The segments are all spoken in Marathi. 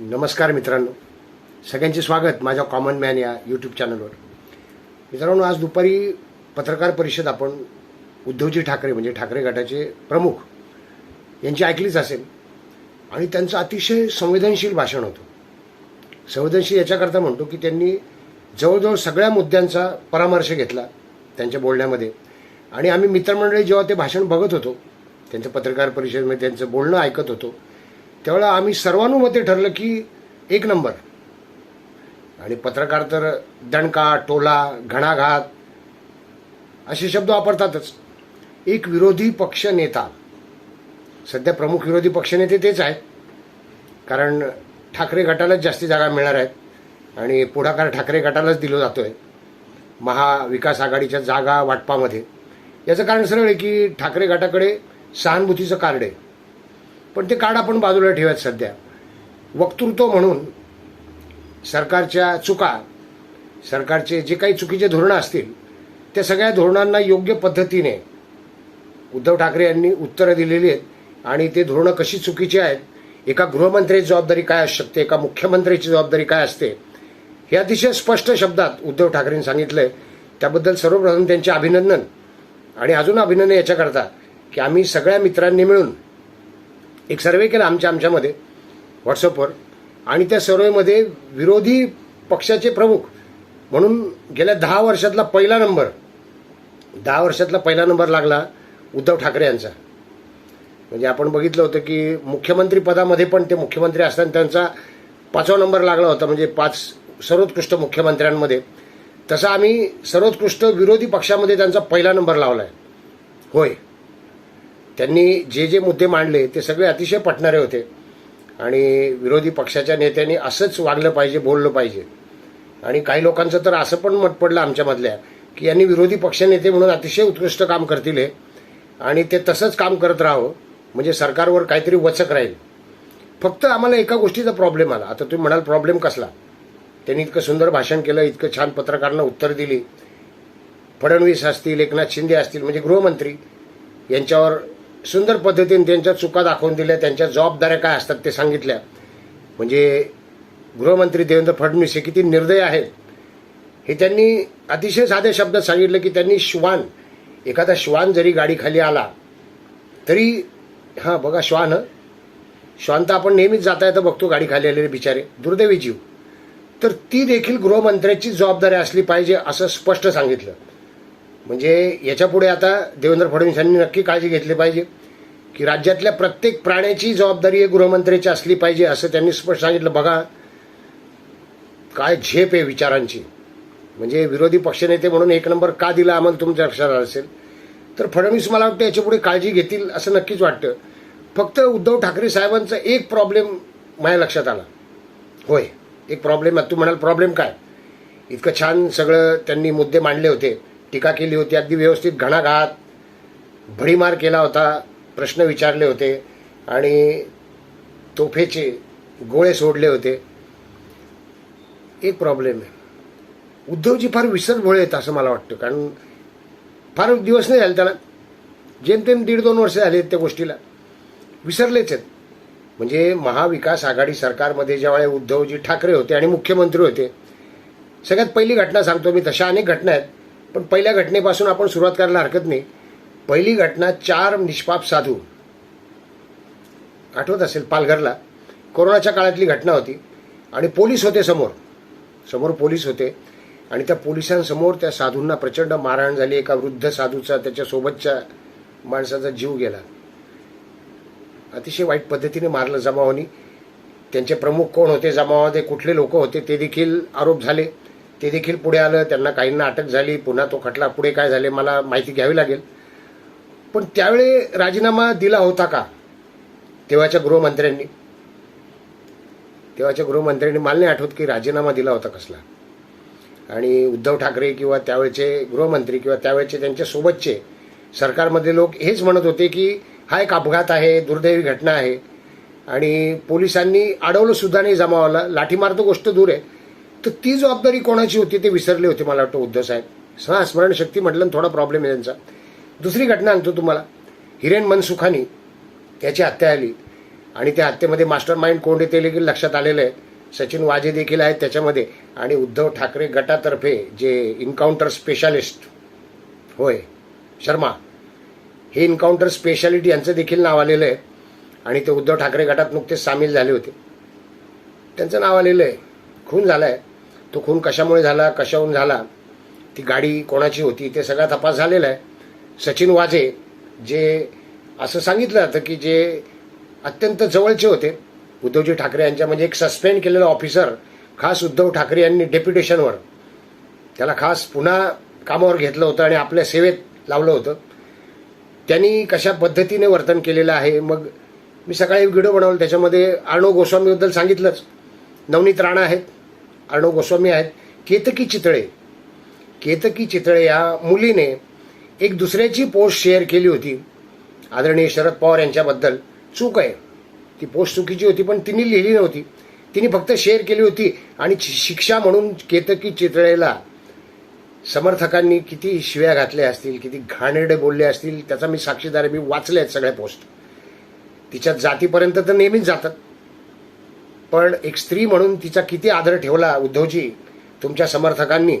नमस्कार मित्रांनो. सगळ्यांचे स्वागत माझ्या कॉमन मॅन या यूट्यूब चॅनलवर मित्रांनो आज दुपारी पत्रकार परिषद आपण उद्धवजी ठाकरे म्हणजे ठाकरे गटाचे प्रमुख यांची ऐकलीच असेल. आणि त्यांचं अतिशय संवेदनशील भाषण होतं. संवेदनशील याच्याकरता म्हणतो की त्यांनी जवळजवळ सगळ्या मुद्द्यांचा परामर्श घेतला त्यांच्या बोलण्यामध्ये. आणि आम्ही मित्रमंडळी जेव्हा ते भाषण बघत होतो त्यांचं पत्रकार परिषदेमध्ये त्यांचं बोलणं ऐकत होतो त्यावेळेला आम्ही सर्वानुमते ठरलं की एक नंबर. आणि पत्रकार तर दणका टोला घणाघात असे शब्द वापरतातच. एक विरोधी पक्ष नेता सध्या प्रमुख विरोधी पक्षनेते तेच आहेत. कारण ठाकरे गटालाच जास्ती जागा मिळणार आहेत आणि पुढाकार ठाकरे गटालाच दिला जातोय. महाविकास आघाडीच्या जागा वाटपामध्ये. याचं कारण सरळ आहे की ठाकरे गटाकडे सहानुभूतीचं कार्ड आहे. पण ते कार्ड आपण बाजूला ठेवत सध्या. वक्तृत्व म्हणून सरकारच्या चुका सरकारचे जे काही चुकीचे धोरणं असतील त्या सगळ्या धोरणांना योग्य पद्धतीने उद्धव ठाकरे यांनी उत्तरं दिलेली आहेत आणि ते धोरणं कशी चुकीची आहेत एका गृहमंत्र्याची जबाबदारी काय असू शकते एका मुख्यमंत्र्याची जबाबदारी काय असते हे अतिशय स्पष्ट शब्दात उद्धव ठाकरेंनी सांगितलंय. त्याबद्दल सर्वप्रथम त्यांचे अभिनंदन आणि अजून अभिनंदन याच्याकरता की आम्ही सगळ्या मित्रांनी मिळून एक सर्वे केला आमच्या आमच्यामध्ये व्हॉट्सअपवर. आणि त्या सर्वेमध्ये विरोधी पक्षाचे प्रमुख म्हणून गेल्या दहा वर्षातला पहिला नंबर दहा वर्षातला पहिला नंबर लागला उद्धव ठाकरे यांचा. म्हणजे आपण बघितलं होतं की मुख्यमंत्री पदामध्ये पण ते मुख्यमंत्री असताना त्यांचा पाचवा नंबर लागला होता म्हणजे पाच सर्वोत्कृष्ट मुख्यमंत्र्यांमध्ये. तसा आम्ही सर्वोत्कृष्ट विरोधी पक्षामध्ये त्यांचा पहिला नंबर लावला आहे होय. त्यांनी जे जे मुद्दे मांडले ते सगळे अतिशय पटणारे होते. आणि विरोधी पक्षाच्या नेत्यांनी असंच वागलं पाहिजे बोललं पाहिजे. आणि काही लोकांचं तर असं पण मत पडलं आमच्यामधल्या की यांनी विरोधी पक्षनेते म्हणून अतिशय उत्कृष्ट काम करतील हे. आणि ते तसंच काम करत राहावं म्हणजे सरकारवर काहीतरी वचक राहील. फक्त आम्हाला एका गोष्टीचा प्रॉब्लेम आला. आता तुम्ही म्हणाल प्रॉब्लेम कसला? त्यांनी इतकं सुंदर भाषण केलं इतकं छान पत्रकारांना उत्तर दिली. फडणवीस असतील एकनाथ शिंदे असतील म्हणजे गृहमंत्री यांच्यावर सुंदर पद्धतीने त्यांच्या चुका दाखवून दिल्या त्यांच्या जबाबदाऱ्या काय असतात ते सांगितल्या. म्हणजे गृहमंत्री देवेंद्र फडणवीस हे किती निर्दय आहेत. हे त्यांनी अतिशय साध्या शब्दात सांगितलं की त्यांनी श्वान एखादा श्वान जरी गाडीखाली आला तरी हां बघा श्वान श्वान तर आपण नेहमीच जाता येतं बघतो गाडीखाली आलेले बिचारे दुर्दैवी जीव. तर ती देखील गृहमंत्र्याची जबाबदारी असली पाहिजे असं स्पष्ट सांगितलं. म्हणजे याच्यापुढे आता देवेंद्र फडणवीस यांनी नक्की काळजी घेतली पाहिजे. की राज्यातल्या प्रत्येक प्राण्याची जबाबदारी हे गृहमंत्र्याची असली पाहिजे असं त्यांनी स्पष्ट सांगितलं. बघा काय झेप आहे विचारांची. म्हणजे विरोधी पक्षनेते म्हणून एक नंबर का दिला आम्हाला तुमच्या लक्षात आलं असेल? तर फडणवीस मला वाटतं याच्यापुढे काळजी घेतील असं नक्कीच वाटतं. फक्त उद्धव ठाकरे साहेबांचा एक प्रॉब्लेम माझ्या लक्षात आला. होय एक प्रॉब्लेम तू म्हणाल प्रॉब्लेम काय? इतकं छान सगळं त्यांनी मुद्दे मांडले होते. टीका केली होती अगदी व्यवस्थित घणाघात भडीमार केला होता. प्रश्न विचारले होते आणि तोफेचे गोळे सोडले होते. एक प्रॉब्लेम आहे. उद्धवजी फार विसरभोळे आहेत असं मला वाटतं. कारण फार दिवस नाही झाले त्याला. जेमतेम दीड दोन वर्ष झाले आहेत त्या गोष्टीला. विसरलेच आहेत. म्हणजे महाविकास आघाडी सरकारमध्ये ज्यावेळेस उद्धवजी ठाकरे होते आणि मुख्यमंत्री होते सगळ्यात पहिली घटना सांगतो मी तशा अनेक घटना आहेत. पण पहिल्या घटनेपासून आपण सुरुवात करायला हरकत नाही. पहिली घटना चार निष्पाप साधू. आठवत असेल पालघरला कोरोनाच्या काळातली घटना होती आणि पोलीस होते समोर. समोर पोलीस होते आणि त्या पोलिसांसमोर त्या साधूंना प्रचंड मारहाण झाली. एका वृद्ध साधूचा त्याच्यासोबतच्या माणसाचा जीव गेला. अतिशय वाईट पद्धतीने मारलं जमावानी. त्यांचे प्रमुख कोण होते जमावामध्ये कुठले लोक होते ते देखील आरोप झाले. ते देखील पुढे आलं त्यांना काहींना अटक झाली. पुन्हा तो खटला पुढे काय झाले मला माहिती घ्यावी लागेल. पण त्यावेळी राजीनामा दिला होता का? तेव्हाच्या गृहमंत्र्यांनी. तेव्हाच्या गृहमंत्र्यांनी मला नाही आठवत की राजीनामा दिला होता कसला. आणि उद्धव ठाकरे किंवा त्यावेळचे गृहमंत्री किंवा त्यावेळचे त्यांच्या सोबतचे सरकारमधले लोक हेच म्हणत होते की हा एक अपघात आहे दुर्दैवी घटना आहे. आणि पोलिसांनी अडवलं सुद्धा नाही जमावाला लाठीमार तर गोष्ट दूर आहे. तर ती जबाबदारी कोणाची होती ते विसरले होते मला वाटतं उद्धव साहेब. हा स्मरणशक्ती म्हटलं ना थोडा प्रॉब्लेम आहे त्यांचा. दुसरी घटना आणतो तुम्हाला. हिरेन मनसुखानी त्याची हत्या आली आणि त्या हत्येमध्ये मास्टर माइंड कोण आहे ते देखील लक्षात आलेलं आहे सचिन वाजे देखील आहेत त्याच्यामध्ये. आणि उद्धव ठाकरे गटातर्फे जे इन्काउंटर स्पेशालिस्ट होय शर्मा हे इन्काउंटर स्पेशालिटी यांचं देखील नाव आलेलं आहे. आणि ते उद्धव ठाकरे गटात नुकतेच सामील झाले होते. त्यांचं नाव आलेलं आहे. खून झाला आहे तो खून कशामुळे झाला कशाहून झाला ती गाडी कोणाची होती ते सगळा तपास झालेला आहे. सचिन वाजे जे असं सांगितलं जातं की जे अत्यंत जवळचे होते. उद्धवजी ठाकरे यांच्या म्हणजे एक सस्पेंड केलेला ऑफिसर खास उद्धव ठाकरे यांनी डेप्युटेशनवर त्याला खास पुन्हा कामावर घेतलं होतं आणि आपल्या सेवेत लावलं होतं. त्यांनी कशा पद्धतीने वर्तन केलेलं आहे? मग मी सकाळी व्हिडिओ बनवला. त्याच्यामध्ये अर्णव गोस्वामीबद्दल सांगितलंच. नवनीत राणा आहेत अर्णव गोस्वामी आहेत. केतकी चितळे केतकी चितळे या मुलीने एक दुसऱ्याची पोस्ट शेअर केली होती. आदरणीय शरद पवार यांच्याबद्दल. चूक आहे. ती पोस्ट चुकीची होती पण तिने लिहिली नव्हती. तिने फक्त शेअर केली होती आणि शि- शिक्षा म्हणून केतकी चितळेला समर्थकांनी किती शिव्या घातल्या असतील किती घाणेरडे बोलले असतील त्याचा मी साक्षीदार आहे मी वाचले आहेत सगळ्या पोस्ट. तिच्या जातीपर्यंत तर नेहमीच जातात. पण एक स्त्री म्हणून तिचा किती आदर ठेवला उद्धवजी तुमच्या समर्थकांनी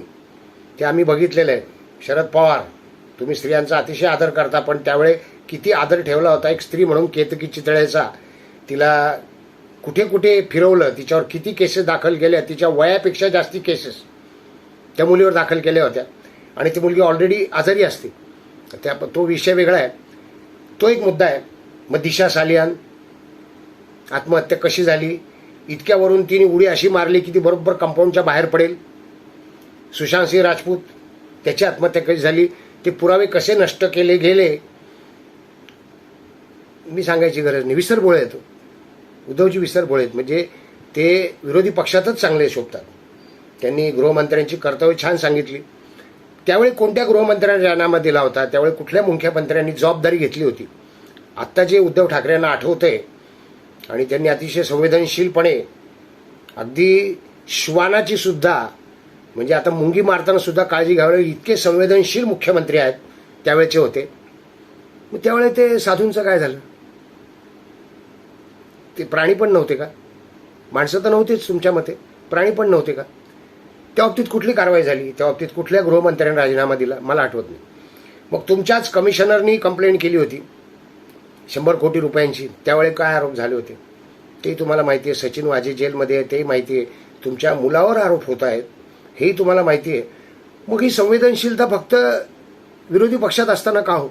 ते आम्ही बघितलेलं आहे. शरद पवार तुम्ही स्त्रियांचा अतिशय आदर करता पण त्यावेळे किती आदर ठेवला होता एक स्त्री म्हणून केतकी चितळेचा. तिला कुठे कुठे फिरवलं तिच्यावर किती केसेस दाखल केल्या तिच्या वयापेक्षा जास्ती केसेस त्या मुलीवर दाखल केल्या होत्या. आणि ती मुलगी ऑलरेडी आजारी असते. त्या तो विषय वेगळा आहे. तो एक मुद्दा आहे. मग दिशा सालियान आत्महत्या कशी झाली? इतक्यावरून तिने उडी अशी मारली की ती बरोबर कंपाऊंडच्या बाहेर पडेल. सुशांत सिंह राजपूत त्याची आत्महत्या कशी झाली? ते पुरावे कसे नष्ट केले गेले मी सांगायची गरज नाही. विसरबोळे आहेत उद्धवजी विसरबोळे आहेत. म्हणजे ते विरोधी पक्षातच चांगले शोभतात. त्यांनी गृहमंत्र्यांची कर्तव्य छान सांगितली. त्यावेळी कोणत्या गृहमंत्र्यांना राजीनामा दिला होता? त्यावेळी कुठल्या मुख्यमंत्र्यांनी जबाबदारी घेतली होती? आत्ता जे उद्धव ठाकरेंना आठवतंय आणि त्यांनी अतिशय संवेदनशीलपणे अगदी श्वानाची सुद्धा म्हणजे आता मुंगी मारताना सुद्धा काळजी घ्यावी इतके संवेदनशील मुख्यमंत्री आहेत त्यावेळेचे होते. मग त्यावेळी ते साधूंचं काय झालं? ते प्राणी पण नव्हते का? माणसं तर नव्हतीच तुमच्या मते. प्राणी पण नव्हते का? त्या बाबतीत कुठली कारवाई झाली? त्या बाबतीत कुठल्या गृहमंत्र्यांनी राजीनामा दिला? मला आठवत नाही. मग तुमच्याच कमिशनरनी कंप्लेंट केली होती. शंभर कोटी रुपयांची. त्यावेळी काय आरोप झाले होते? ते तुम्हाला माहिती आहे. सचिन वाजे जेलमध्ये आहे. तेही माहिती आहे. तुमच्या मुलावर आरोप होत आहेत. हेही तुम्हाला माहिती आहे. मग ही संवेदनशीलता फक्त विरोधी पक्षात असताना का हो?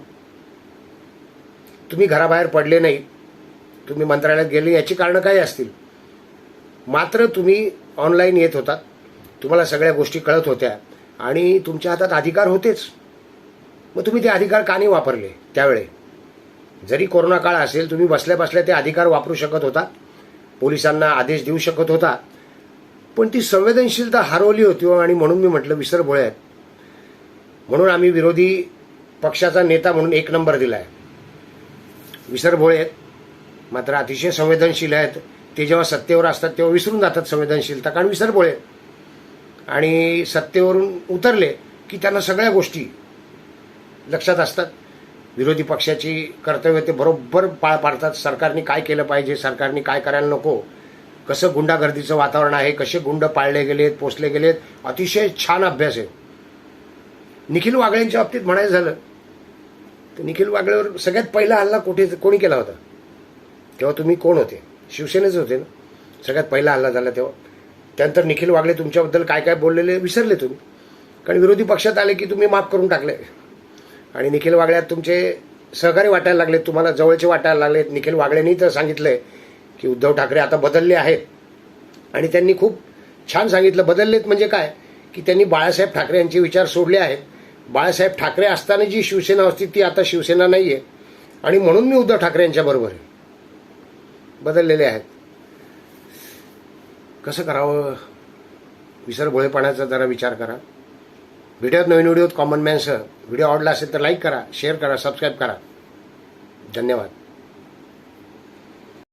तुम्ही घराबाहेर पडले नाही तुम्ही मंत्रालयात गेले याची कारणं काय असतील? मात्र तुम्ही ऑनलाईन येत होतात. तुम्हाला सगळ्या गोष्टी कळत होत्या. आणि तुमच्या हातात अधिकार होतेच. मग तुम्ही ते अधिकार का नाही वापरले त्यावेळे? जरी कोरोना काळ असेल तुम्ही बसल्या बसल्या ते अधिकार वापरू शकत होता. पोलिसांना आदेश देऊ शकत होता. पण ती संवेदनशीलता हरवली होती हो, आणि म्हणून मी म्हटलं विसर आहेत म्हणून आम्ही विरोधी पक्षाचा नेता म्हणून एक नंबर दिला आहे विसरभोळे आहेत मात्र अतिशय संवेदनशील आहेत. ते जेव्हा सत्तेवर असतात तेव्हा विसरून जातात संवेदनशीलता. कारण विसर भोळे आणि सत्तेवरून उतरले की त्यांना सगळ्या गोष्टी लक्षात असतात. विरोधी पक्षाची कर्तव्य ते बरोबर पाळ पाडतात. सरकारने काय केलं पाहिजे? सरकारने काय करायला नको? कसं गुंडागर्दीचं वातावरण आहे कसे गुंड पाळले गेलेत पोचले गेलेत अतिशय छान अभ्यास आहे. निखिल वागळेंच्या बाबतीत म्हणायचं झालं तर निखिल वागळेवर सगळ्यात पहिला हल्ला कुठे कोणी केला होता? तेव्हा तुम्ही कोण होते? शिवसेनेचे होते ना? सगळ्यात पहिला हल्ला झाला तेव्हा. त्यानंतर निखिल वागळे तुमच्याबद्दल काय काय बोललेले विसरले तुम्ही. कारण विरोधी पक्षात आले की तुम्ही माफ करून टाकले. आणि निखिल वागळ्यात तुमचे सहकारी वाटायला लागलेत तुम्हाला जवळचे वाटायला लागलेत. निखिल वागळेंनी तर सांगितलंय की उद्धव ठाकरे आता बदलले आहेत. आणि त्यांनी खूप छान सांगितलं बदललेत म्हणजे काय? की त्यांनी बाळासाहेब ठाकरे यांचे विचार सोडले आहेत. बाळासाहेब ठाकरे असताना जी शिवसेना होती ती आता शिवसेना नाही आहे आणि म्हणून मी उद्धव ठाकरे यांच्या बरोबर आहे. बदललेले आहेत. कसं करावं? विसरभोळेपणाचा जरा विचार करा. व्हिडिओत नवीन व्हिडिओत कॉमन मॅनसह व्हिडिओ आवडला असेल तर लाईक करा शेअर करा सबस्क्राईब करा. धन्यवाद.